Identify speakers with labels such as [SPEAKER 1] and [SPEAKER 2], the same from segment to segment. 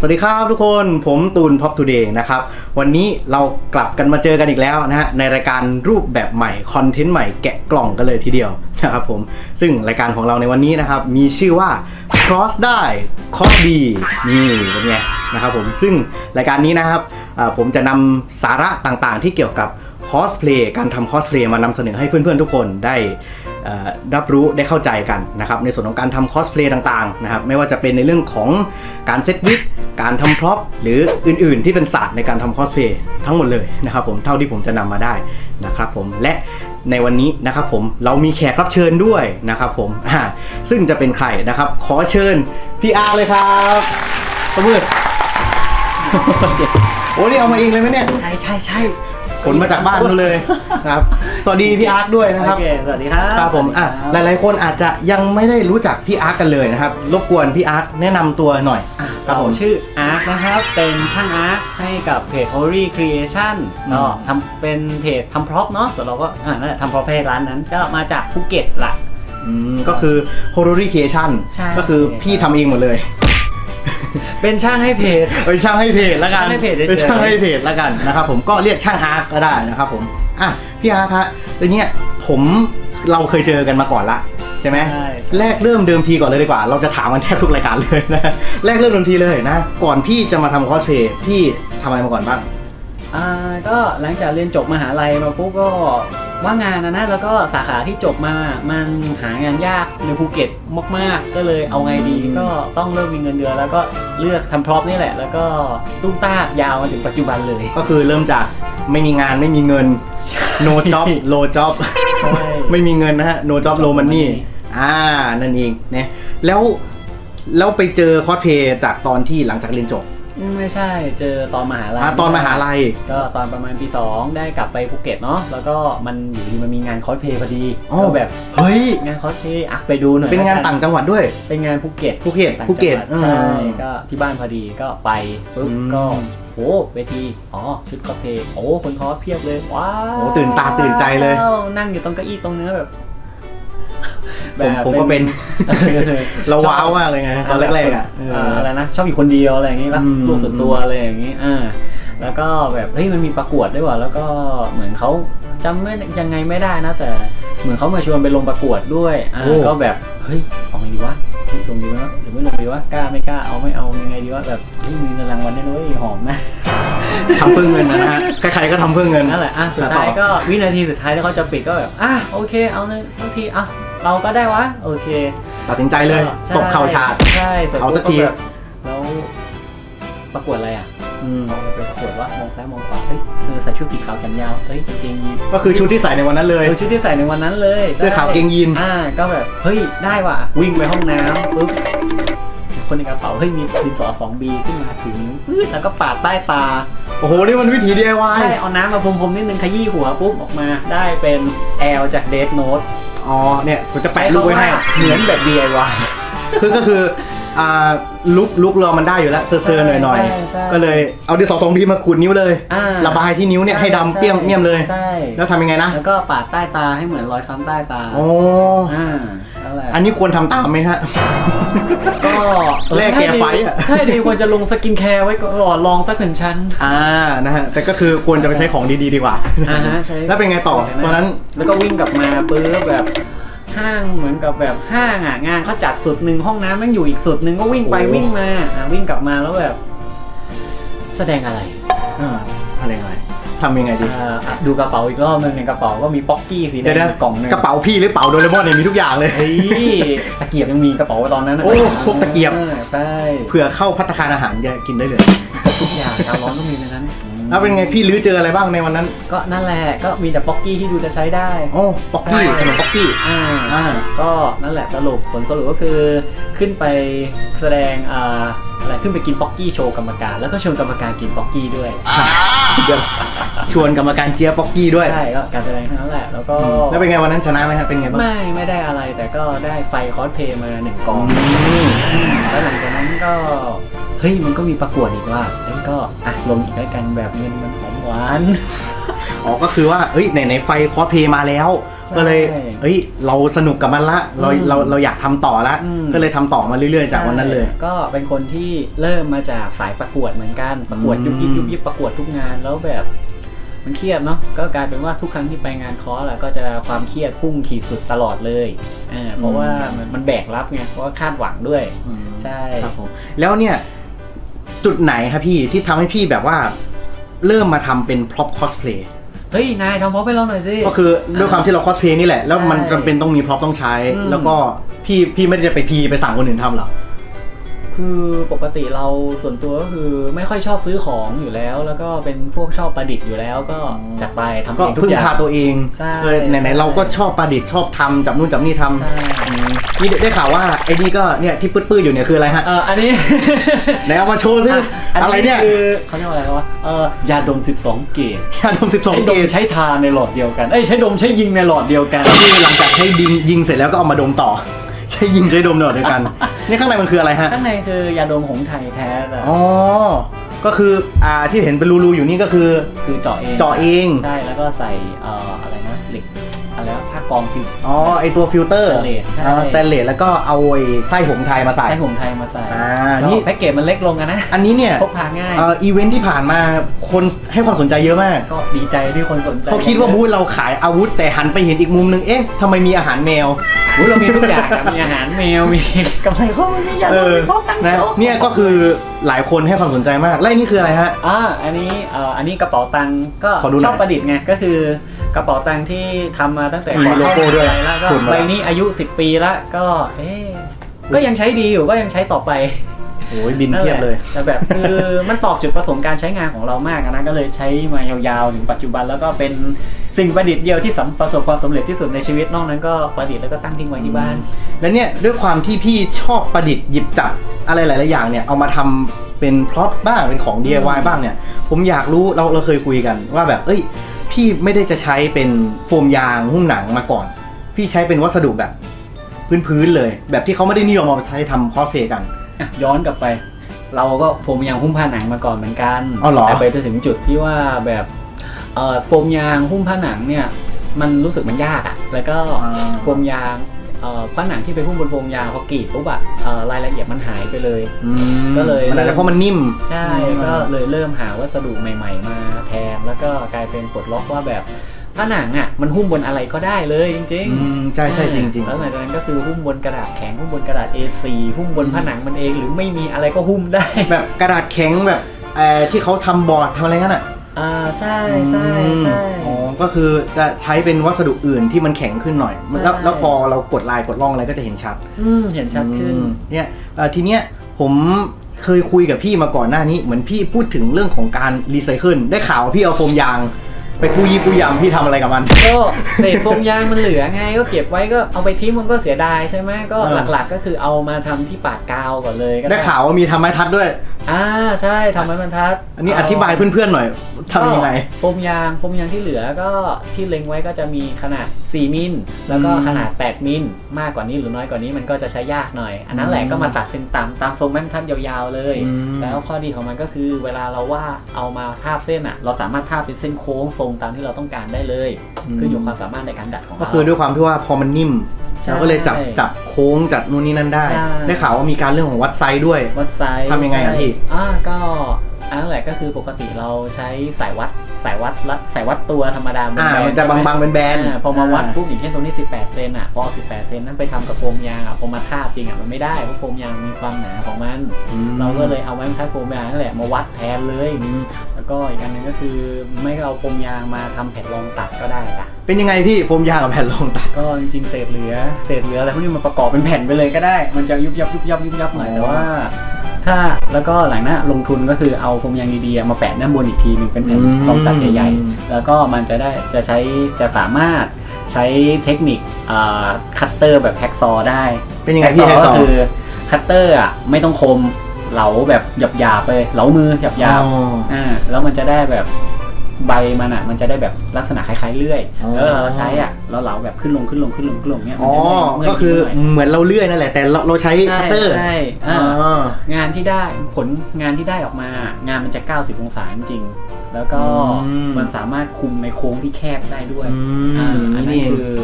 [SPEAKER 1] สวัสดีครับทุกคนผมตูนพ็อปทูเดย์นะครับ วันนี้เรากลับกันมาเจอกันอีกแล้วนะฮะ ในรายการรูปแบบใหม่ คอนเทนต์ใหม่แกะกล่องกันเลยทีเดียวนะครับผม ซึ่งรายการของเราในวันนี้นะครับ มีชื่อว่า cross ได้ cross ดีนี่เป็นไงนะครับผม ซึ่งรายการนี้นะครับผมจะนำสาระต่างๆ ที่เกี่ยวกับคอสเพลย์การทำคอสเพลย์มานำเสนอให้เพื่อนๆทุกคนได้ รับรู้ได้เข้าใจกันนะครับในส่วนของการทำคอสเพลย์ต่างๆนะครับไม่ว่าจะเป็นในเรื่องของการเซตวิกการทำพร็อพหรืออื่นๆ ที่เป็นศาสตร์ในการทำคอสเพลย์ทั้งหมดเลยนะครับผมเท่าที่ผมจะนำมาได้นะครับผมและในวันนี้นะครับผมเรามีแขกรับเชิญด้วยนะครับผมซึ่งจะเป็นใครนะครับขอเชิญพี่อาร์เลยครับตบมือโอ้นี่เอามาเองเลยไหมเนี่ย
[SPEAKER 2] ใช่ใช่ใช่
[SPEAKER 1] นมาจากบ้านนู่นเลยครับ สวัสดีพี่อาร์คด้วยนะครับ
[SPEAKER 2] โอเคสวัสดีครับ
[SPEAKER 1] ครับผมอะหลาย ๆ คนอาจจะยังไม่ได้รู้จักพี่อาร์คกันเลยนะครับ รบกวนพี่อาร์คแนะนำตัวหน่อย
[SPEAKER 2] อะ
[SPEAKER 1] ครับผม
[SPEAKER 2] ชื่ออาร์คนะครับ เป็นช่างอาร์คให้กับเพจ Holy Creation
[SPEAKER 1] อืม
[SPEAKER 2] ก็ทำเป็นเพจทำพร็อพเนาะแต่เราก็อ่านั่นแหละทำพร็อพให้ร้านนั้นก็มาจากภูเก็ตละ
[SPEAKER 1] อืมก็คือ h o r o r y Creation
[SPEAKER 2] ใช่
[SPEAKER 1] ก็คือพี่ทำเองหมดเลย
[SPEAKER 2] เป็นช่างให้เพจ
[SPEAKER 1] เป็นช่างให้เพจแล้วกัน
[SPEAKER 2] ช่างให้เพจเฉยๆ
[SPEAKER 1] เป็นช่างให้เพจแล้วกันนะครับผมก็เรียกช่างอาร์คก็ได้นะครับผมอะพี่อาร์คฮะแล้วเนี่ยผมเราเคยเจอกันมาก่อนละใช่ไหม
[SPEAKER 2] ใช่
[SPEAKER 1] แรกเริ่มเดิมทีก่อนเลยดีกว่า เราจะถามมันแทบทุกรายการเลยนะแรกเริ่มเดิมทีเลยนะก่อนพี่จะมาทำคอสเพลย์พี่ทำอะไรมาก่อนบ้าง
[SPEAKER 2] อ่าก็หลังจากเรียนจบมหาลัยมาปุ๊บก็ ว่างงานนะนะแล้วก็สาขาที่จบมามันหางานยากในภูเก็ตมากๆ ก็เลยเอาไงดีก็ต้องเริ่มมีเงินเดือนแล้วก็เลือกทำพร็อพนี่แหละ แล้วก็ตุ้มตากยาวมาถึงปัจจุบันเลย
[SPEAKER 1] ก็คือเริ่มจากไม่มีงานไม่มีเงิน no job low job
[SPEAKER 2] ใช่
[SPEAKER 1] ไม่มีเงินนะฮะ no job low money อ่า นั่นเองนะแล้วแล้วไปเจอคอสเพลย์จากตอนที่หลังจากเรียนจบ
[SPEAKER 2] ไม่ใช่เจอตอนมหาลัย
[SPEAKER 1] อ่าตอนมหาลัย
[SPEAKER 2] ก็ตอนประมาณปี2ได้กลับไปภูเก็ตเนาะแล้วก็มันอยู่ดีมันมีงานคอสเพลย์พอดี
[SPEAKER 1] อ๋อ
[SPEAKER 2] ก็แบบ
[SPEAKER 1] เฮ้ย
[SPEAKER 2] งานคอสเพลย์อะไปดูหน่อย
[SPEAKER 1] เป็นงาน
[SPEAKER 2] แล้วกั
[SPEAKER 1] ต่างจังหวัดด้วย
[SPEAKER 2] เป็นงานภูเก็ต
[SPEAKER 1] ภูเก็ต
[SPEAKER 2] ต่าง
[SPEAKER 1] ภูเก็ต
[SPEAKER 2] จังหวัดใช่
[SPEAKER 1] อืม
[SPEAKER 2] ก็ที่บ้านพอดีก็ไปปุ๊บ
[SPEAKER 1] อืม
[SPEAKER 2] ก็โอ้เวทีอ๋อชุดคอสเพลย์โอ้คนคอสเพียบเลยว้าว
[SPEAKER 1] โอ้ตื่นตาตื่นใจเลย
[SPEAKER 2] นั่งอยู่ตรงเก้าอี้ตรงเนื้อแบบ
[SPEAKER 1] ผมผมก็เป็น เราว้าวมากเลยไงตอนแรกๆอะเออ
[SPEAKER 2] อะไรนะชอบอยู่คนเดียวอะไรอย่างงี้รัก
[SPEAKER 1] อืม
[SPEAKER 2] ตัวส่วนตัวอะไรอย่างงี้อ่าแล้วก็แบบเฮ้ยมันมีประกวดด้วยว่ะแล้วก็เหมือนเขาจำไม่ยังไงไม่ได้นะ แต่เหมือนเขามาชวนไปลงประกวดด้วยอ่าก็แบบเฮ้ยเอาไงดีวะเฮ้ยลงดีวะหรือไม่ลงดีวะกล้าไม่กล้าเอาไม่เอายังไงดีวะแบบเฮ้ยมีเงินรางวัลได้ด้วยหอมนะ
[SPEAKER 1] ทำเพื่อเงินนะฮะใครๆก็ทำเพื่อเงิน
[SPEAKER 2] นั่นแหละ อะ สุดท้ายก็วินาทีสุดท้ายที่เขาจะปิดก็แบบ อะ โอเค เอาเลยสักที อะ เราก็ได้วะ โอเค
[SPEAKER 1] ตัดสินใจเลย
[SPEAKER 2] ใช่
[SPEAKER 1] ตบเข่าฉาด
[SPEAKER 2] ใช่สร็จ
[SPEAKER 1] เอาสักที
[SPEAKER 2] ปุ๊บแบบแล้ว ประกวดอะไรอะ
[SPEAKER 1] อืม
[SPEAKER 2] เอาไปประกวดว่ามองซ้ายมองขวาเฮ้ยเธอใส่ชุดสีขาวแขนยาวเฮ้ยกางเกงยีน
[SPEAKER 1] ก็คือชุดที่ใส่ในวันนั้นเลย
[SPEAKER 2] เออชุดที่ใส่ในวันนั้นเลย
[SPEAKER 1] เสื้อขาว
[SPEAKER 2] ใช่
[SPEAKER 1] เกงยีน
[SPEAKER 2] อ่า ก็แบบเฮ้ยได้ว่ะวิ่งไปห้องน้ำปุ๊บคนในกระเป๋าเฮ้ยมีดินสอสองบีขึ้นมาถึงปึ๊ดแล้วก็ปาดใต้ตา
[SPEAKER 1] โอ้โห นี่มันวิถี DIY
[SPEAKER 2] ใช่เอาน้ำมาพรมๆนิดนึงขยี้หัวปุ๊บออกมาได้เป็นแอลจากเดทโน t
[SPEAKER 1] อ๋อเนี่ยผมจะแปะรูปไว้ให้
[SPEAKER 2] เหมือนแบบ DIY
[SPEAKER 1] คือก็คือ อ่าลุกลุกเรามันได้อยู่แล้วเซอร์ๆหน่อยหน่อย
[SPEAKER 2] ใช่ใช่
[SPEAKER 1] ก็เลยเอาดินสอสองบีมาขูดนิ้วเลย
[SPEAKER 2] อ่า
[SPEAKER 1] ระบายที่นิ้วเนี่ยให้ดำเปี้ยมเมี่ยมเลย
[SPEAKER 2] ใช่
[SPEAKER 1] แล้วทำยังไงนะ
[SPEAKER 2] แล้วก็ปาดใต้ตาให้เหมือนรอยค้ำใต้ตา
[SPEAKER 1] โอ้
[SPEAKER 2] อ่านั่นแหละ
[SPEAKER 1] อันนี้ควรทำตามไหมฮะ
[SPEAKER 2] ก็
[SPEAKER 1] แลกแก้ไฟอะ
[SPEAKER 2] ใช่ดีควรจะลงสกินแคร์ไว้ก่อนลองสักหนึ่งชั้น
[SPEAKER 1] อ่านะฮะแต่ก็คือควรจะไปใช้ของดีๆดีกว่า
[SPEAKER 2] อ่าฮะใช่
[SPEAKER 1] แล้วเป็นไงต่อ ตอนนั้น
[SPEAKER 2] แล้วก็วิ่งกลับมาปื้อแบบ ห้างเหมือนกับแบบห้างอะงานเขาจัดสุดหนึ่งห้องน้ำแม่งอยู่อีกสุดหนึ่งก็วิ่งไป
[SPEAKER 1] โอ้
[SPEAKER 2] วิ่งมาอะวิ่งกลับมาแล้วแบบ แสดงอะไร
[SPEAKER 1] อ่าอะไรอะไรทำยังไงดี
[SPEAKER 2] อ่าอะดูกระเป๋าอีกรอบหนึงในกระเป๋าก็มีป๊อกกี้สีแด
[SPEAKER 1] เดี๋ยว
[SPEAKER 2] ง
[SPEAKER 1] นะ
[SPEAKER 2] อยู่กล่องหนึง
[SPEAKER 1] กระเป๋าพี่หรือเป๋าโดเรมอนเนี่ยมีทุกอย่างเลย
[SPEAKER 2] เฮ้ยตะเกียบยังมีกระเป๋าตอนนั้นน่ะ
[SPEAKER 1] โอ้พวกตะเกียบ
[SPEAKER 2] ออใช่
[SPEAKER 1] เผื่อเข้าพัตตาคารอาหารจะกินได้เลย
[SPEAKER 2] ทุกอย่างชาวร้อนก็มีในนั้น
[SPEAKER 1] แล้วเป็นไงพี่ลื้อเจออะไรบ้างในวันนั้น
[SPEAKER 2] ก็นั่นแหละก็มีแต่ป๊อกกี้ที่ดูจะใช้ได้
[SPEAKER 1] โอ้ป๊อกกี้
[SPEAKER 2] ใช่
[SPEAKER 1] ขนมป๊อกกี้
[SPEAKER 2] อ่า
[SPEAKER 1] อ่า
[SPEAKER 2] ก็นั่นแหละสรุปผลสรุปก็คือขึ้นไปแสดงอ่าอะไรขึ้นไปกินป๊อกกี้โชว์กรรมการ แล้วก็ชวนกรรมการกินป๊อกกี้ด้วย
[SPEAKER 1] เดี๋ยวชวนกรรมการเจี๊ยบป๊อกกี้ด้วย
[SPEAKER 2] ใช่ก็การแสดงเท่านั้นแหละแล้วก็
[SPEAKER 1] แล้วเป็นไงวันนั้นชนะไหมฮะเป็นไงบ้าง
[SPEAKER 2] ไม่ไม่ได้อะไรแต่ก็ได้ไฟคอสเพลย์มาหนึ่งกองแล้วหลังจากนั้นก็เฮ้ยมันก็มีประกวดอีกว่าแล้ว ก็อะลงอีกแล้วกันแบบเงินมันหอมหวาน
[SPEAKER 1] อ๋อก็คือว่าเอ้ยไหนไหนไฟคอสเพลย์มาแล้ว
[SPEAKER 2] ใช่
[SPEAKER 1] ก็เลยเอ้ย เราสนุกกับมันละ เรา
[SPEAKER 2] อืม
[SPEAKER 1] เราเราอยากทำต่อละ
[SPEAKER 2] อืม
[SPEAKER 1] ก็เลยทำต่อมาเรื่อยๆจากวันนั้นเลย
[SPEAKER 2] ใช่ก็เป็นคนที่เริ่มมาจากสายประกวดเหมือนกัน ประกวด
[SPEAKER 1] อืม
[SPEAKER 2] ยุบยิบยุบยิบประกวดทุกงานแล้วแบบ มันเครียดเนาะก็กลายเป็นว่าทุกครั้งที่ไปงานคอร์สอะก็จะความเครียดพุ่งขีดสุดตลอดเลยอ่าเพราะว่ามันมันแบกรับไงเพราะว่าคาดหวังด้วย ใช่
[SPEAKER 1] ครับผมแล้วเนี่ย จุดไหนครับพี่ที่ทำให้พี่แบบว่า เริ่มมาทำเป็น prop cosplay
[SPEAKER 2] เฮ้ย นายทำพร้อมไปเราหน่อยสิ
[SPEAKER 1] ก็คือด้วยความที่เรา cosplay นี่แหละ แล้วมัน
[SPEAKER 2] ใช่
[SPEAKER 1] จำเป็นต้องมี prop ต้องใช้
[SPEAKER 2] อืม
[SPEAKER 1] แล้วก็พี่พี่ไม่ได้จะไปพีไปสั่งคนอื่นทำหรอ
[SPEAKER 2] คือปกติเราส่วนตัวก็คือไม่ค่อยชอบซื้อของอยู่แล้ว แล้วก็เป็นพวกชอบประดิษฐ์อยู่แล้วก็จัดไปทำ
[SPEAKER 1] ก็
[SPEAKER 2] เองทุก
[SPEAKER 1] พึ่ง
[SPEAKER 2] อย่าง
[SPEAKER 1] พาตัวเอง
[SPEAKER 2] ใช่
[SPEAKER 1] เลยไหน
[SPEAKER 2] ใช่
[SPEAKER 1] ๆเราก็ชอบประดิษฐ์ชอบทำจับนู่นจับนี่ทำ
[SPEAKER 2] ใช่
[SPEAKER 1] อืมนี่ได้ข่าวว่าไอ้นี่ก็เนี่ยที่ปื้ดๆอยู่เนี่ยคืออะไรฮะ
[SPEAKER 2] เอออันนี้
[SPEAKER 1] ไหนเอามาโชว์ซิอะไรเนี่ย
[SPEAKER 2] คือเขาเรียกว่าอะไรวะเออยาดม 12 เกต
[SPEAKER 1] ยาดม
[SPEAKER 2] ใช้
[SPEAKER 1] 12
[SPEAKER 2] ด
[SPEAKER 1] เก
[SPEAKER 2] ม
[SPEAKER 1] จ
[SPEAKER 2] ใช้ทาในหลอดเดียวกันเอ้ยใช้ดมใช้ยิงในหลอดเดียวกัน
[SPEAKER 1] ก็คือหลังจากใช้ยิงยิงเสร็จแล้วก็เอามาดมต่อใช้ยิงใช้ดมต่อด้วยกัน นี่ข้างในมันคืออะไรฮะ
[SPEAKER 2] ข้างในคือยาดมของไทยแท้แต่
[SPEAKER 1] อ๋อ ก็คืออ่าที่เห็นเป็นรูๆอยู่นี่ก็คือ
[SPEAKER 2] คือเจาะเอง
[SPEAKER 1] เจาะเอง
[SPEAKER 2] ใช่แล้วก็ใส่เอ่ออะไรนะเหล็ กอะไรวะผ้ากองฟิว
[SPEAKER 1] อ๋อไอตัวฟิลเตอร์
[SPEAKER 2] สแตนเลสใช่
[SPEAKER 1] สแตนเลสแล้วก็เอาไอ้ไส้หงส์ไทยมาใส่
[SPEAKER 2] ใช้ของไทยมาใส่
[SPEAKER 1] อ่า
[SPEAKER 2] แล้ว
[SPEAKER 1] นี่
[SPEAKER 2] แพ็กเกจมันเล็กลงอะนะ
[SPEAKER 1] อันนี้เนี่ย
[SPEAKER 2] พกพาง่าย
[SPEAKER 1] เอ่ออีเวนท์ที่ผ่านมาคนให้ความสนใจเยอะมาก
[SPEAKER 2] ก็ดีใจที่คนสนใจ
[SPEAKER 1] เขาคิดว่าบูธเราขายอาวุธแต่หันไปเห็นอีกมุมนึงเอ๊ะทำไมมีอาหารแมว
[SPEAKER 2] อุ๊ยเรามีทุกอย่างอะมีอาหารแมวมีกำไรข้อมือมียาด
[SPEAKER 1] เอ
[SPEAKER 2] ม
[SPEAKER 1] อ
[SPEAKER 2] มีพกตังค์
[SPEAKER 1] นะ
[SPEAKER 2] โชว์
[SPEAKER 1] เนี่ยก็คือหลายคนให้ความสนใจมาก และนี่คืออะไรฮะ
[SPEAKER 2] อ่าอันนี้เอ่ออันนี้กระเป๋าตังค์ก็
[SPEAKER 1] ขอดูหน่อย
[SPEAKER 2] ชอบประดิษฐ์ไงก็คือ กระเป๋าตังค์ที่ทำมาตั้งแต่
[SPEAKER 1] มี
[SPEAKER 2] ก่อน
[SPEAKER 1] โลโก้ด้วย
[SPEAKER 2] เข้ามาแล้วก็
[SPEAKER 1] ขุดมา
[SPEAKER 2] ใบนี้อายุ 10 ปีละก็เอ๊ะก็ยังใช้ดีอยู่ก็ยังใช้ต่อไป
[SPEAKER 1] โอ้ยบิน
[SPEAKER 2] นั่น
[SPEAKER 1] เที
[SPEAKER 2] แห
[SPEAKER 1] ยบ
[SPEAKER 2] ละ
[SPEAKER 1] เลย
[SPEAKER 2] แต่แบบคือมันตอบจุดประสงค์การใช้งานของเรามากอะนะก็เลยใช้มายาวๆถึงปัจจุบันแล้วก็เป็นสิ่งประดิษฐ์เดียวที่สำประสบความสำเร็จที่สุดในชีวิตนอกนั้นก็ประดิษฐ์แล้วก็ตั้งทิ้งไว้ที่บ้าน
[SPEAKER 1] และเนี่ยด้วยความที่พี่ชอบประดิษฐ์หยิบจับอะไรหลาย ๆ อย่างเนี่ยเอามาทำเป็นพร็อพบ้างเป็นของ DIY บ้างเนี่ย ผมอยากรู้เราเราเคยคุยกันว่าแบบเอ้ย พี่ไม่ได้จะใช้เป็นโฟมยางหุ้มหนังมาก่อน พี่ใช้เป็นวัสดุแบบพื้นๆเลย แบบที่เขาไม่ได้นิยมเอามาใช้ทำคอสเพลย์กัน
[SPEAKER 2] อะย้อนกลับไป เราก็โฟมยางหุ้มผ้าหนังมาก่อนเหมือนกัน
[SPEAKER 1] อ๋อเหรอ
[SPEAKER 2] แต่ไปจนถึงจุดที่ว่าแบบเอ่อโฟมยางหุ้มผ้าหนังเนี่ย มันรู้สึกมันยากอะแล้วก็โฟมยางเอ่อ ผ้าหนังที่ไปหุ้มบนโฟมยางพอกรีดปุ๊บอะเอ่อรายละเอียดมันหายไปเลย
[SPEAKER 1] อืม
[SPEAKER 2] ก็เลย
[SPEAKER 1] มันอาจจะเพราะมันนิ่ม
[SPEAKER 2] ใช่
[SPEAKER 1] อืม
[SPEAKER 2] ก็เลยเริ่มหาวัสดุใหม่ ๆ มาแทนแล้วก็กลายเป็นปลดล็อกว่าแบบผ้าหนังอะมันหุ้มบนอะไรก็ได้เลยจริง
[SPEAKER 1] อืมใช่ใช่จริงๆ
[SPEAKER 2] แล้วหลังจากนั้นก็คือหุ้มบนกระดาษแข็งหุ้มบนกระดาษ A4 หุ้มบนผ้าหนังมันเองหรือไม่มีอะไรก็หุ้มได้
[SPEAKER 1] แบบกระดาษแข็งแบบเอ่อที่เขาทำบอร์ดทำอะไรกันอะ
[SPEAKER 2] อ่าใช่ใช่ใช่
[SPEAKER 1] อ๋อ ก็คือจะใช้เป็นวัสดุอื่นที่มันแข็งขึ้นหน่อย
[SPEAKER 2] ใช่
[SPEAKER 1] แล้วแล้วพอเรากดลายกดล่องอะไรก็จะเห็นชัด
[SPEAKER 2] อืมเห็นชัดขึ้น
[SPEAKER 1] อืมเนี่ยเอ่อทีเนี้ยผมเคยคุยกับพี่มาก่อนหน้านี้ เหมือนพี่พูดถึงเรื่องของการรีไซเคิลได้ข่าวว่าพี่เอาโฟมยาง ไปปูยีปูยำพี่ทำอะไรกับมัน
[SPEAKER 2] ก็เศษโฟมยางมันเหลือไงก็เก็บไว้ก็เอาไปทิ้งมันก็เสียดายใช่ไหมก็
[SPEAKER 1] เออ
[SPEAKER 2] หลักๆก็คือเอามาทำที่ปากกาวก่อนเลยก็
[SPEAKER 1] ได้ข่าวว่ามีทำไม้ทัดด้วย
[SPEAKER 2] อ่าใช่ทำไม้บรรทัด
[SPEAKER 1] อันนี้อธิบายเพื่อนๆหน่อยทำยังไง
[SPEAKER 2] โฟมยางโฟมยางที่เหลือก็ที่เล็งไว้ก็จะมีขนาด 4 มิลแล้วก็
[SPEAKER 1] อืม
[SPEAKER 2] ขนาด 8 มิลมากกว่านี้หรือน้อยกว่านี้มันก็จะใช้ยากหน่อย อันนั้นแหละ
[SPEAKER 1] อืม
[SPEAKER 2] ก็มาตัดเป็นตามตามทรงแม่บรรทัดยาวๆเลย
[SPEAKER 1] อืม
[SPEAKER 2] แล้วข้อดีของมันก็คือเวลาเราว่าดเอามาทาบเส้นอะ เราสามารถทาบเป็นเส้นโค้งทรงตามที่เราต้องการได้เลยขึ้นอยู่กับความสามารถในการดัดของเรา
[SPEAKER 1] ก็คือด้วยความที่ว่าพอมันนิ่ม
[SPEAKER 2] ใช่
[SPEAKER 1] เราก็เลยจับจับโค้งจัดนู่นนี่นั่นได้
[SPEAKER 2] ใช่
[SPEAKER 1] ได้ข่าวว่ามีการเรื่องของวัดไซส์ด้วย
[SPEAKER 2] วัดไซส์
[SPEAKER 1] ทำยังไงอะ
[SPEAKER 2] ใช่
[SPEAKER 1] พี่
[SPEAKER 2] อ่าก็ อันนั้นแหละก็คือปกติเราใช้สายวัดสายวัดละสายวัดตัวธรรมดา
[SPEAKER 1] อ่า
[SPEAKER 2] ๆ
[SPEAKER 1] มันจะ
[SPEAKER 2] ใช่ไห
[SPEAKER 1] บางๆเป็นแบน
[SPEAKER 2] อ่าพอมาวัดปุ๊บอย่างเช่นตรงนี้ 18 เซนอะพอเอา18 เซนนั้นไปทำกับโฟมยางอะพอมาทาบจริงอะมันไม่ได้เพราะโฟมยางมีความหนาของมัน เราก็เลยเอาไม้บรรทัดโฟมยางนั่นแหละมาวัดแทนเลยแล้วก็อีกอันหนึงก็คือไม่เอาโฟมยางมาทำแผ่นรองตัดก็ได้จ้ะ
[SPEAKER 1] เป็นยังไงพี่ผมยางกับแผ่นรองตัด
[SPEAKER 2] ก็จริงๆเศษเหลือเศษเหลืออะไรพวกนี้มันประกอบเป็นแผ่นไปเลยก็ได้ มันจะยุบยับยุบยับยุบยับหน่อย
[SPEAKER 1] อ๋อ
[SPEAKER 2] แต่ว่า ถ้าแล้วก็หลังหน้าลงทุนก็คือเอาโฟมยางดีๆมาแปะด้านบนอีกทีหนึงเป็นแผ่นรองตัดใหญ่ๆ แล้วก็มันจะได้จะใช้จะสามารถใช้เทคนิคคัตเตอร์แบบแฮ็กซอได้
[SPEAKER 1] เป็นยังไงพี่ให้
[SPEAKER 2] ก็
[SPEAKER 1] ต่อ
[SPEAKER 2] คือคัตเตอร์อะไม่ต้องคมเหลาแบบหยาบๆไปเหลามือหยาบ
[SPEAKER 1] อ๋อ
[SPEAKER 2] ๆอ่าแล้วมันจะได้แบบ ใบมันอะ มันจะได้แบบลักษณะคล้ายๆเลื่อย
[SPEAKER 1] อ๋อ
[SPEAKER 2] แล้วเราใช้อะเราเหลาแบบขึ้นลงขึ้นลงขึ้นลงขึ้นลงเนี้ยมั
[SPEAKER 1] อ๋อ
[SPEAKER 2] จะไม่เมื่ย
[SPEAKER 1] ก็คือ
[SPEAKER 2] นิ้วหน่อย
[SPEAKER 1] เหมือนเราเลื่อยนั่นแหละแต่เราเราใช้
[SPEAKER 2] ใช่
[SPEAKER 1] คัตเตอร์
[SPEAKER 2] ใช่
[SPEAKER 1] อ๋
[SPEAKER 2] อ่า
[SPEAKER 1] อ
[SPEAKER 2] งานที่ได้ผลงานที่ได้ออกมา งานมันจะ 90 องศาจริงๆแล้วก็
[SPEAKER 1] อืม
[SPEAKER 2] มันสามารถคุมในโค้งที่แคบได้ด้วย
[SPEAKER 1] อืม
[SPEAKER 2] อ่าอัน
[SPEAKER 1] นี่
[SPEAKER 2] นี้
[SPEAKER 1] เอง
[SPEAKER 2] คือ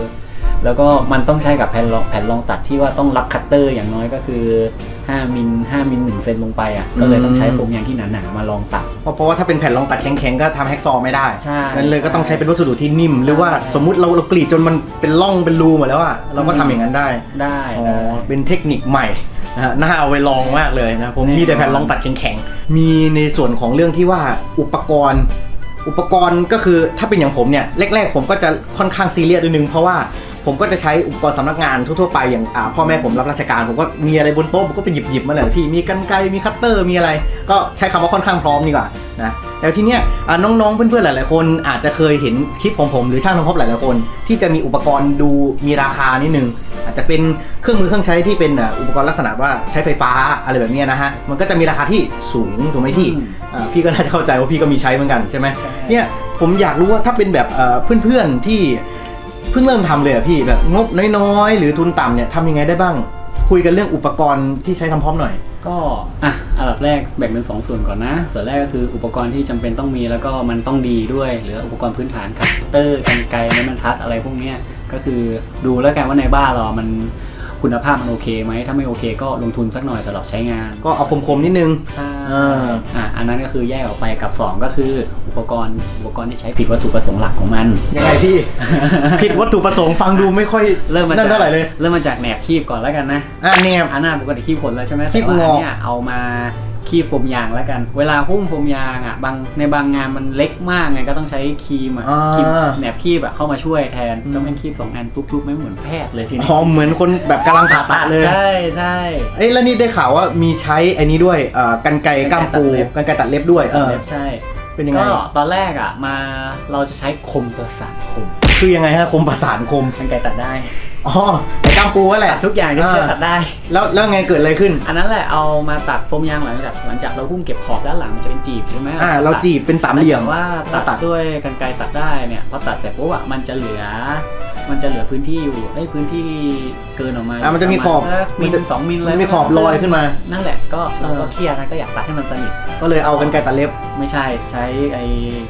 [SPEAKER 2] แล้วก็มันต้องใช้กับแผ่นรองแผ่นรองตัดที่ว่าต้องรับคัตเตอร์อย่างน้อยก็คือ 5มิล5มิล1เซนลงไปอะก็เลยต้องใช้โฟมยางที่หนาๆมาลองตัด
[SPEAKER 1] เพราะเพราะว่าถ้าเป็นแผ่นรองตัดแข็งๆก็ทำแฮกซอว์ไม่ได้
[SPEAKER 2] ใช่
[SPEAKER 1] นั่นเลยก็ต้องใช้เป็นวัสดุที่นิ่ม
[SPEAKER 2] ใช่
[SPEAKER 1] หรือว่าสมมุติเราเรากรีดจนมันเป็นร่องเป็นรูหมดแล้วอะเราก็ทำอย่างนั้นได้
[SPEAKER 2] ได้
[SPEAKER 1] อ๋อ
[SPEAKER 2] ได้
[SPEAKER 1] เป็นเทคนิคใหม่นะฮะน่าเอาไปลองมากเลยนะผม
[SPEAKER 2] แน่นอน
[SPEAKER 1] มีแต่แผ่นรองตัดแข็งๆมีในส่วนของเรื่องที่ว่าอุปกรณ์ อุปกรณ์ก็คือถ้าเป็นอย่างผมเนี่ยแรกๆผมก็จะค่อนข้างซีเรียสนิดนึงเพราะว่า ผมก็จะใช้อุปกรณ์สำนักงานทั่วๆไปอย่างอ่าพ่อแม่ผมรับราชการผมก็มีอะไรบนโต๊ะผมก็ไปหยิบๆมาเลยพี่มีกันไกรมีคัตเตอร์มีอะไร ก็ใช้คำว่าค่อนข้างพร้อมดีกว่านะแต่ทีเนี้ยอ่าน้องๆเพื่อนๆหลายๆคนอาจจะเคยเห็นคลิปของผมหรือช่างทำพบหลายๆคน ที่จะมีอุปกรณ์ดูมีราคานิดนึงอาจจะเป็นเครื่องมือเครื่องใช้ที่เป็นอะอุปกรณ์ลักษณะว่าใช้ไฟฟ้าอะไรแบบเนี้ยนะฮะ มันก็จะมีราคาที่สูงถูกไหมพี่
[SPEAKER 2] อืม
[SPEAKER 1] อ่าพี่ก็น่าจะเข้าใจว่าพี่ก็มีใช้เหมือนกันใช่ไหม
[SPEAKER 2] ใช่
[SPEAKER 1] เนี่ยผมอยากรู้ว่าถ้าเป็นแบบเอ่อเพื่อนๆที่ เพิ่งเริ่มทำเลยอะพี่แบบงบน้อยๆ หรือทุนต่ำเนี่ยทำยังไงได้บ้าง คุยกันเรื่องอุปกรณ์ที่ใช้ทำพร้อมหน่อย
[SPEAKER 2] ก็อะอันดับแรกแบ่งเป็นสองส่วนก่อนนะ ส่วนแรกก็คืออุปกรณ์ที่จำเป็นต้องมีแล้วก็มันต้องดีด้วย หรืออุปกรณ์พื้นฐานคัตเตอร์กันไกรไม้บรรทัดอะไรพวกเนี้ยก็คือดูแล้วกันว่าในบ้านเรามัน คุณภาพมันโอเคไหมถ้าไม่โอเคก็ลงทุนสักหน่อยสำหรับใช้งาน
[SPEAKER 1] ก็เอาคมๆนิดนึง
[SPEAKER 2] ใช่
[SPEAKER 1] อ่า
[SPEAKER 2] อะอันนั้นก็คือแยกออกไปกับ 2 ก็คืออุปกรณ์อุปกรณ์ที่ใช้ผิดวัตถุประสงค์หลักของมัน
[SPEAKER 1] ยังไงพี่ ผิดวัตถุประสงค์ฟังดูไม่ค่อย
[SPEAKER 2] เริ่มมา
[SPEAKER 1] นั่
[SPEAKER 2] จาก
[SPEAKER 1] นเท่าไหร่เลย
[SPEAKER 2] เริ่มมาจากแหนบคีบก่อนแล้วกันนะ
[SPEAKER 1] อะเนี่ย
[SPEAKER 2] อันหน้าปกติคีบขนแล้วใช่ไหม
[SPEAKER 1] คี
[SPEAKER 2] แต่
[SPEAKER 1] บ
[SPEAKER 2] ว่าอั
[SPEAKER 1] งอน
[SPEAKER 2] เนี้ยเอามา คีบโฟมยางแล้วกัน เวลาหุ้มโฟมยางอะบางในบางงานมันเล็กมากไงก็ต้องใช้ครีมอะ
[SPEAKER 1] อ่า
[SPEAKER 2] ครีมแหนบคีบอะเข้ามาช่วยแทน
[SPEAKER 1] อืม
[SPEAKER 2] ก็แม่งคีบสองอันปุ๊บๆไม่เหมือนแพทย์เลยทีนี้
[SPEAKER 1] อ๋อเหมือนคนแบบกำลังผ่าตัดเลย
[SPEAKER 2] ใช่ใช่
[SPEAKER 1] เอ้ยแล้วนี่ได้ข่าวว่ามีใช้ไอ้นี้ด้วยเอ่อกันไกรก้ามปู
[SPEAKER 2] กรรไกรตัดเล็บ
[SPEAKER 1] กันไกรตัดเล็บด้วยเออ
[SPEAKER 2] เล็บใช่
[SPEAKER 1] เป็นยังไง
[SPEAKER 2] ก็ตอนแรกอะมาเราจะใช้คมประสานคม
[SPEAKER 1] คือยังไงฮะคมประสานคม
[SPEAKER 2] กันไกรตัดได้
[SPEAKER 1] อ๋อไอ้ก้ามปูนั่นแหละ
[SPEAKER 2] ตัดทุกอย่างที่จะตัดได้
[SPEAKER 1] แล้วแล้วไงเกิดอะไรขึ้น
[SPEAKER 2] อันนั้นแหละเอามาตัดโฟมยางหลังจากหลังจากเราหุ้มเก็บขอบด้านหลังมันจะเป็นจีบใช่ไหม
[SPEAKER 1] อ่าเรา
[SPEAKER 2] ตัด
[SPEAKER 1] จีบเป็นสามเหลี่ยม
[SPEAKER 2] แต่ว่าตัด
[SPEAKER 1] ตัด
[SPEAKER 2] ด้วยกันไกรตัดได้เนี่ยพอตัดเสร็จปุ๊บอะมันจะเหลือ มันจะเหลือพื้นที่อยู่ไอ้ยพื้นที่เกินออกมา
[SPEAKER 1] อะมันจะมีขอบ
[SPEAKER 2] ประาณสักมิลสองมิลอะไร
[SPEAKER 1] มันมีขอบลอยขึ้นมา
[SPEAKER 2] นั่นแหละก็เราก็
[SPEAKER 1] เออ
[SPEAKER 2] เครียดนะก็อยากตัดให้มันสนิท
[SPEAKER 1] ก็เลยเอากันไกรตัดเล็บ
[SPEAKER 2] ไม่ใช่ใช้ไอ้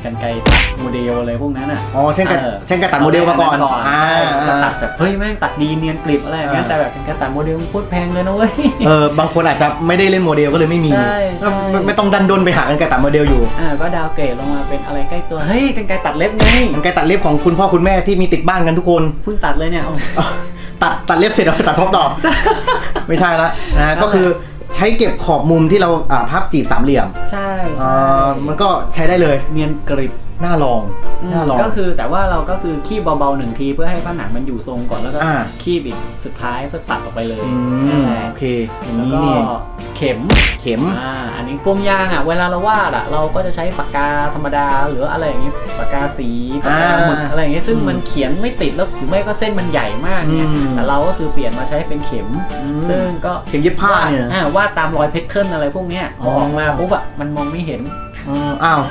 [SPEAKER 2] กันไกรตัดโมเดลอะไรพวกนั้นอะ
[SPEAKER 1] อ๋อเช่นกัน
[SPEAKER 2] เออ
[SPEAKER 1] เช่นกันตัดโมเดลมาก่อนอ่า
[SPEAKER 2] ใช่แล้วก็ตัดแบบเฮ้ยแม่งตัดดีเนียนกริบอะไรอย่างเงี้ย
[SPEAKER 1] อ่า
[SPEAKER 2] แต่แบบกันไกรตัดโมเดลมันโคตรแพงเลยนะเว้ย
[SPEAKER 1] เออบางคนอาจจะไม่ได้เล่นโมเดลก็เลยไม่มี
[SPEAKER 2] ใช่ใช่
[SPEAKER 1] ไม่ไม่ต้องดันด้นไปหากันไกรตัดโมเดลอยู่
[SPEAKER 2] อ่าก็ดาวเกรดลงมาเป็นอะไรใกล้ตัวเฮ้ยกันไกรตัดเล็บไง
[SPEAKER 1] กันไกรตัดเล็บของคุณพ่อคุณแม่ที่มีติดบ้านกันทุกคน
[SPEAKER 2] เพิ่งตัดเลยเนี่ยเอา
[SPEAKER 1] อ๋อตัดตัดเล็บเสร็จเอาไปตัดพบต่อ ไม่ใช่ละนะก็คือ ใช้เก็บขอบมุมที่เราอ่าพับจีบสามเหลี่ยม
[SPEAKER 2] ใช่
[SPEAKER 1] อ่
[SPEAKER 2] ใช่า
[SPEAKER 1] มันก็ใช้ได้เลย
[SPEAKER 2] เนียนกริบ
[SPEAKER 1] น่าลองน่าลอง
[SPEAKER 2] ก็คือแต่ว่าเราก็คือคีบเบาๆหนึ่งทีเพื่อให้ผนังมันอยู่ทรงก่อนแล้วก็
[SPEAKER 1] อ่า
[SPEAKER 2] คีบอีกสุดท้ายเพื่อตัดออกไปเลย
[SPEAKER 1] อื
[SPEAKER 2] นั่น
[SPEAKER 1] ม
[SPEAKER 2] แหละ
[SPEAKER 1] โอเคอย่าง
[SPEAKER 2] แล้ว
[SPEAKER 1] นี้
[SPEAKER 2] ก็
[SPEAKER 1] นี่เอง
[SPEAKER 2] เข็ม
[SPEAKER 1] เข็ม
[SPEAKER 2] อ่า อันนี้โฟมยางอะ เวลาเราวาดอะ เราก็จะใช้ปากกาธรรมดาหรืออะไรอย่างงี้ ปากกาสีปากกาหมึก
[SPEAKER 1] อ่า
[SPEAKER 2] อะไรอย่างเงี้ยซึ่ง
[SPEAKER 1] อืม
[SPEAKER 2] มันเขียนไม่ติดแล้วหรือไม่ก็เส้นมันใหญ่มากเนี่ย
[SPEAKER 1] อืม
[SPEAKER 2] แต่เราก็คือเปลี่ยนมาใช้เป็นเข็ม
[SPEAKER 1] อืม
[SPEAKER 2] ซึ่งก็
[SPEAKER 1] เข็มเย็บผ้าเนี่ย
[SPEAKER 2] อ่าวาดตามรอยเพชรเทิลอะไรพวกเนี้ยพ
[SPEAKER 1] อ๋
[SPEAKER 2] อ
[SPEAKER 1] อ
[SPEAKER 2] ออกมาปุ๊บอะ มันมองไม่เห็น
[SPEAKER 1] อืมอ้าว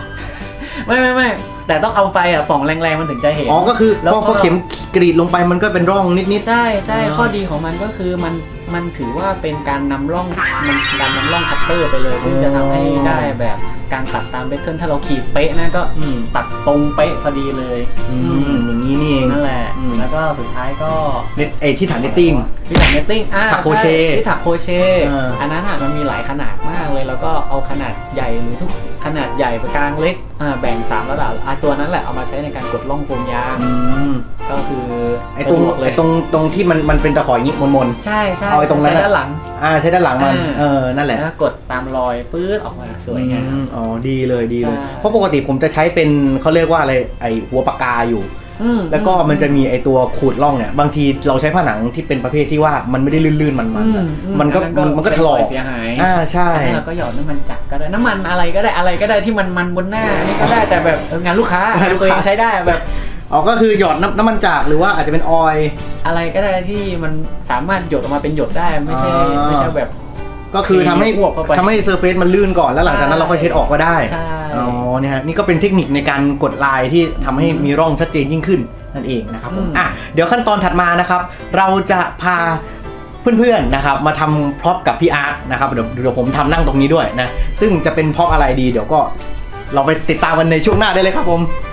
[SPEAKER 2] ไม่ไม่ไม่แต่ต้องเอาไฟอะส่องแรงๆมันถึงจะเห็น
[SPEAKER 1] อ๋อก็คือ
[SPEAKER 2] แล้ว
[SPEAKER 1] พอ
[SPEAKER 2] ก็
[SPEAKER 1] พอเข็มกรีดลงไปมันก็เป็นร่องนิด
[SPEAKER 2] ใช่ใช่
[SPEAKER 1] อ๋อ
[SPEAKER 2] ข้อดีของมันก็คือมันมันถือว่าเป็นการนำร่องมันการนำร่องคัตเตอร์ไปเลยซึ่งจะทำให้ได้แบบ การตัดตามเบคเทิลถ้าเราขีดเป๊ะนะก็
[SPEAKER 1] ๆอืม
[SPEAKER 2] ตัดตรงเป๊ะพอดีเลย
[SPEAKER 1] อืมอย่างนี้นี่เอง
[SPEAKER 2] นั่นแหละ
[SPEAKER 1] อืม
[SPEAKER 2] แล้วก็สุดท้ายก็
[SPEAKER 1] เน็ตไอที่ถังเนตติ้ง
[SPEAKER 2] ที่ถักเนตติ้งอ่า
[SPEAKER 1] ถักโครเชต์
[SPEAKER 2] ใที่ถักโครเชต์
[SPEAKER 1] อ่า
[SPEAKER 2] อันนั้นอะมันมีหลายขนาดมากเลย แล้วก็เอาขนาดใหญ่หรือทุกขนาดใหญ่ไปกลางเล็กอ่าแบ่งสามระดับอะตัวนั้นแหละเอามาใช้ในการกดล่องโฟมยาง
[SPEAKER 1] อืม
[SPEAKER 2] ก็คือ
[SPEAKER 1] ไอตรง
[SPEAKER 2] สะดวกเล
[SPEAKER 1] ไอยตรงตรงที่มันมันเป็นตะขออย่างนี้มน
[SPEAKER 2] ใช่ใช่
[SPEAKER 1] เอาไอ้ตรงนั้น
[SPEAKER 2] ใช้
[SPEAKER 1] อะ
[SPEAKER 2] ด้านหลัง
[SPEAKER 1] ๆอ่าใช้ด้านหลังมัน
[SPEAKER 2] อ่า
[SPEAKER 1] เออนั่นแหละ
[SPEAKER 2] แล้วกดตามรอยปื๊ดออกมาสวยงาม
[SPEAKER 1] อืมอ๋อดีเลยดีเลย
[SPEAKER 2] ใช่
[SPEAKER 1] เพราะปกติผมจะใช้เป็นเขาเรียกว่าอะไรไอหัวปากกาอยู่
[SPEAKER 2] อื
[SPEAKER 1] แล้วก็มันจะมีไอตัวขูดร่องเนี่ยบางทีเราใช้ผ้าหนังที่เป็นประเภทที่ว่ามันไม่ได้ลื่นๆมัน
[SPEAKER 2] อื
[SPEAKER 1] ๆอะ
[SPEAKER 2] อื
[SPEAKER 1] มันก็
[SPEAKER 2] อั
[SPEAKER 1] มันมันก็ถลอก
[SPEAKER 2] เป็นรยเสียหาย
[SPEAKER 1] อ่าใช่
[SPEAKER 2] อันนี้เราก็หยอดน้ำมันจักรก็ได้น้ำมันอะไรก็ได้อะไรก็ได้ที่มันมันบนหน้านี่ก็ได้แต่แบบเอองานลูกค้างา
[SPEAKER 1] นลูก
[SPEAKER 2] ตัวเอ
[SPEAKER 1] ค้า
[SPEAKER 2] งใช้ได้แบบ
[SPEAKER 1] อ๋อก็คือหยอดน้ำน้ำมันจากหรือว่าอาจจะเป็นออยล์
[SPEAKER 2] อะไรก็ได้ที่มันสามารถหยดออกมาเป็นหยดได้ไม่ใช่
[SPEAKER 1] อ่า
[SPEAKER 2] ไม่ใช่แบบ
[SPEAKER 1] ก็คือทำให้
[SPEAKER 2] อ้วกเข้าไป
[SPEAKER 1] ทำให้เซอร์เฟซมันลื่นก่อนแล้วหลังจากนั้นเราค่อยเช็ดออกก็ได้
[SPEAKER 2] ใช่
[SPEAKER 1] อ๋อเนี่ยฮะนี่ก็เป็นเทคนิคในการกดลายที่ทำให้มีร่องชัดเจนยิ่งขึ้นนั่นเองนะครับผม
[SPEAKER 2] อืม
[SPEAKER 1] อะเดี๋ยวขั้นตอนถัดมานะครับ เราจะพาเพื่อนๆนะครับมาทำพร็อพกับพี่อาร์ตนะครับเดี๋ยวเดี๋ยวผมทำนั่งตรงนี้ด้วยนะซึ่งจะเป็นพร็อพอะไรดีเดี๋ยวก็เราไปติดตามกันในช่วงหน้าได้เลยครับผม
[SPEAKER 2] ค